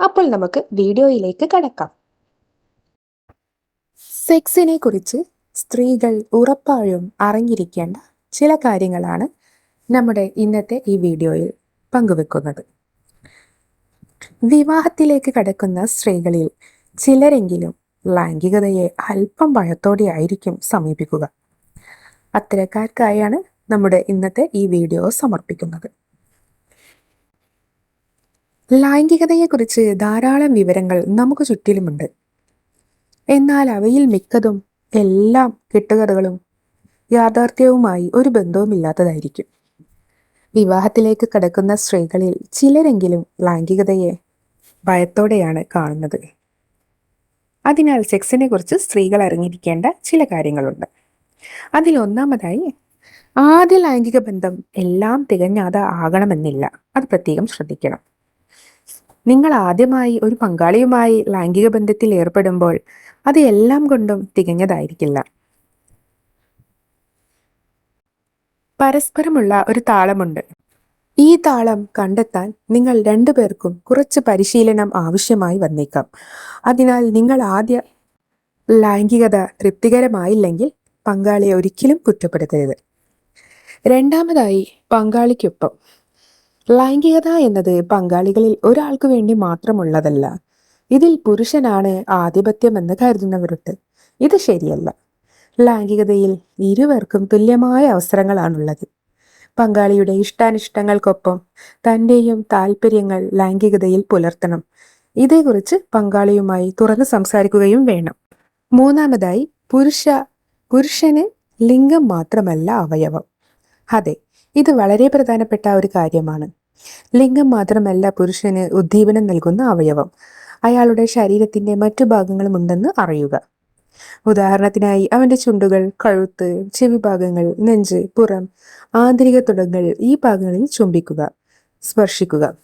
അപ്പോൾ നമുക്ക് വീഡിയോയിലേക്ക് കടക്കാം. സെക്സിനെ കുറിച്ച് സ്ത്രീകൾ ഉറപ്പായും അറിഞ്ഞിരിക്കേണ്ട ചില കാര്യങ്ങളാണ് നമ്മുടെ ഇന്നത്തെ ഈ വീഡിയോയിൽ പങ്കുവെക്കുന്നത്. വിവാഹത്തിലേക്ക് കടക്കുന്ന സ്ത്രീകളിൽ ചിലരെങ്കിലും ലൈംഗികതയെ അല്പം ഭയത്തോടെ ആയിരിക്കും സമീപിക്കുക. അത്തരക്കാർക്കായാണ് നമ്മുടെ ഇന്നത്തെ ഈ വീഡിയോ സമർപ്പിക്കുന്നത്. ലൈംഗികതയെക്കുറിച്ച് ധാരാളം വിവരങ്ങൾ നമുക്ക് ചുറ്റിലുമുണ്ട്. എന്നാൽ അവയിൽ മിക്കതും എല്ലാം കെട്ടുകഥകളും യാഥാർത്ഥ്യവുമായി ഒരു ബന്ധവുമില്ലാത്തതായിരിക്കും. വിവാഹത്തിലേക്ക് കടക്കുന്ന സ്ത്രീകളിൽ ചിലരെങ്കിലും ലൈംഗികതയെ ഭയത്തോടെയാണ് കാണുന്നത്. അതിനാൽ സെക്സിനെ കുറിച്ച് സ്ത്രീകൾ അറിഞ്ഞിരിക്കേണ്ട ചില കാര്യങ്ങളുണ്ട്. അതിൽ ഒന്നാമതായി ആദ്യ ലൈംഗിക ബന്ധം എല്ലാം തികഞ്ഞാതെ ആകണമെന്നില്ല. അത് പ്രത്യേകം ശ്രദ്ധിക്കണം. നിങ്ങൾ ആദ്യമായി ഒരു പങ്കാളിയുമായി ലൈംഗിക ബന്ധത്തിൽ ഏർപ്പെടുമ്പോൾ അത് എല്ലാം കൊണ്ടും തികഞ്ഞതായിരിക്കില്ല. പരസ്പരമുള്ള ഒരു താളമുണ്ട്. ഈ താളം കണ്ടെത്താൻ നിങ്ങൾ രണ്ടുപേർക്കും കുറച്ച് പരിശീലനം ആവശ്യമായി വന്നേക്കാം. അതിനാൽ നിങ്ങൾ ആദ്യ ലൈംഗികത തൃപ്തികരമായില്ലെങ്കിൽ പങ്കാളിയെ ഒരിക്കലും കുറ്റപ്പെടുത്തരുത്. രണ്ടാമതായി പങ്കാളിക്കൊപ്പം. ലൈംഗികത എന്നത് പങ്കാളികളിൽ ഒരാൾക്ക് വേണ്ടി മാത്രമുള്ളതല്ല. ഇതിൽ പുരുഷനാണ് ആധിപത്യമെന്ന് കരുതുന്നവരുണ്ട്. ഇത് ശരിയല്ല. ലൈംഗികതയിൽ ഇരുവർക്കും തുല്യമായ അവസരങ്ങളാണുള്ളത്. പങ്കാളിയുടെ ഇഷ്ടാനിഷ്ടങ്ങൾക്കൊപ്പം തന്റെയും താല്പര്യങ്ങൾ ലൈംഗികതയിൽ പുലർത്തണം. ഇതേക്കുറിച്ച് പങ്കാളിയുമായി തുറന്ന് സംസാരിക്കുകയും വേണം. മൂന്നാമതായി പുരുഷ പുരുഷന് ലിംഗം മാത്രമല്ല അവയവം. അതെ ഇത് വളരെ പ്രധാനപ്പെട്ട ഒരു കാര്യമാണ്. ലിംഗം മാത്രമല്ല പുരുഷന് ഉദ്ദീപനം നൽകുന്ന അവയവം. അയാളുടെ ശരീരത്തിന്റെ മറ്റു ഭാഗങ്ങളും ഉണ്ടെന്ന് അറിയുക. ഉദാഹരണത്തിനായി അവന്റെ ചുണ്ടുകൾ കഴുത്ത് ചെവി ഭാഗങ്ങൾ നെഞ്ച് പുറം ആന്തരിക തുടങ്ങൾ ഈ ഭാഗങ്ങളിൽ ചുംബിക്കുക. സ്പർശിക്കുക.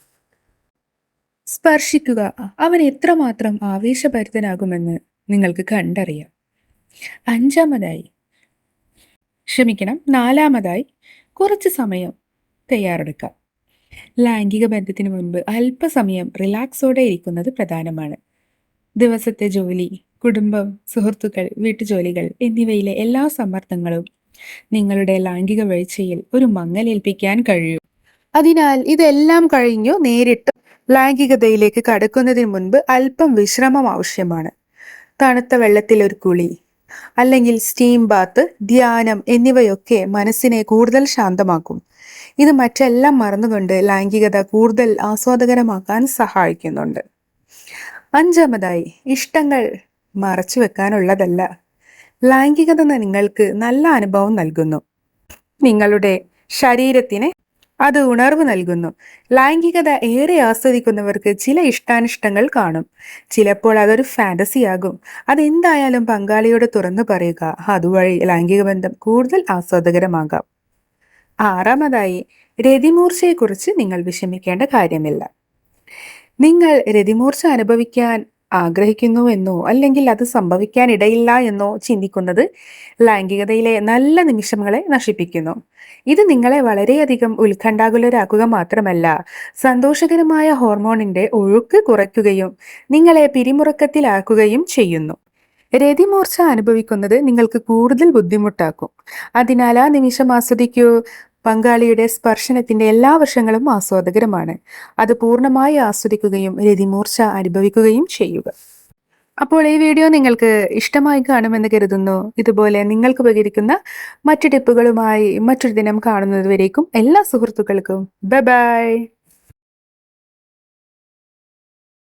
സ്പർശിക്കുക. അവൻ എത്രമാത്രം ആവേശഭരിതനാകുമെന്ന് നിങ്ങൾക്ക് കണ്ടറിയാം. അഞ്ചാമതായി. ക്ഷമിക്കണം. നാലാമതായി. കുറച്ച് സമയം തയ്യാറെടുക്കാം. ലൈംഗിക ബന്ധത്തിന് മുൻപ് അല്പസമയം റിലാക്സോടെ ഇരിക്കുന്നത് പ്രധാനമാണ്. ദിവസത്തെ ജോലി കുടുംബം സുഹൃത്തുക്കൾ വീട്ടുജോലികൾ എന്നിവയിലെ എല്ലാ സമ്മർദ്ദങ്ങളും നിങ്ങളുടെ ലൈംഗിക വീഴ്ചയിൽ ഒരു മങ്ങലേൽപ്പിക്കാൻ കഴിയും. അതിനാൽ ഇതെല്ലാം കഴിഞ്ഞു നേരിട്ട് ലൈംഗികതയിലേക്ക് കടക്കുന്നതിന് മുൻപ് അല്പം വിശ്രമം ആവശ്യമാണ്. തണുത്ത വെള്ളത്തിൽ ഒരു കുളി അല്ലെങ്കിൽ സ്റ്റീം ബാത്ത് ധ്യാനം എന്നിവയൊക്കെ മനസ്സിനെ കൂടുതൽ ശാന്തമാക്കും. ഇത് മറ്റെല്ലാം മറന്നുകൊണ്ട് ലൈംഗികത കൂടുതൽ ആസ്വാദകരമാക്കാൻ സഹായിക്കുന്നുണ്ട്. അഞ്ചാമതായി ഇഷ്ടങ്ങൾ മറച്ചു വെക്കാനുള്ളതല്ല. ലൈംഗികത നിങ്ങൾക്ക് നല്ല അനുഭവം നൽകുന്നു. നിങ്ങളുടെ ശരീരത്തിന് അത് ഉണർവ് നൽകുന്നു. ലൈംഗികത ഏറെ ആസ്വദിക്കുന്നവർക്ക് ചില ഇഷ്ടാനിഷ്ടങ്ങൾ കാണും. ചിലപ്പോൾ അതൊരു ഫാന്റസി ആകും. അതെന്തായാലും പങ്കാളിയോട് തുറന്നു പറയുക. അതുവഴി ലൈംഗിക ബന്ധം കൂടുതൽ ആസ്വാദകരമാകാം. ആറാമതായി രതിമൂർച്ചയെക്കുറിച്ച് നിങ്ങൾ വിഷമിക്കേണ്ട കാര്യമില്ല. നിങ്ങൾ രതിമൂർച്ച അനുഭവിക്കാൻ ആഗ്രഹിക്കുന്നുവെന്നോ അല്ലെങ്കിൽ അത് സംഭവിക്കാനിടയില്ല എന്നോ ചിന്തിക്കുന്നത് ലൈംഗികതയിലെ നല്ല നിമിഷങ്ങളെ നശിപ്പിക്കുന്നു. ഇത് നിങ്ങളെ വളരെയധികം ഉത്കണ്ഠാകുലരാക്കുക മാത്രമല്ല സന്തോഷകരമായ ഹോർമോണിന്റെ ഒഴുക്ക് കുറയ്ക്കുകയും നിങ്ങളെ പിരിമുറക്കത്തിലാക്കുകയും ചെയ്യുന്നു. രതിമൂർച്ച അനുഭവിക്കുന്നത് നിങ്ങൾക്ക് കൂടുതൽ ബുദ്ധിമുട്ടാക്കും. അതിനാൽ ആ നിമിഷം ആസ്വദിക്കൂ. പങ്കാളിയുടെ സ്പർശനത്തിന്റെ എല്ലാ വശങ്ങളും ആസ്വാദകരമാണ്. അത് പൂർണമായി ആസ്വദിക്കുകയും രതിമൂർച്ച അനുഭവിക്കുകയും ചെയ്യുക. അപ്പോൾ ഈ വീഡിയോ നിങ്ങൾക്ക് ഇഷ്ടമായി കാണുമെന്ന് കരുതുന്നു. ഇതുപോലെ നിങ്ങൾക്ക് ഉപകരിക്കുന്ന മറ്റു ടിപ്പുകളുമായി മറ്റൊരു ദിനം കാണുന്നതുവരേക്കും എല്ലാ സുഹൃത്തുക്കൾക്കും. Bye bye.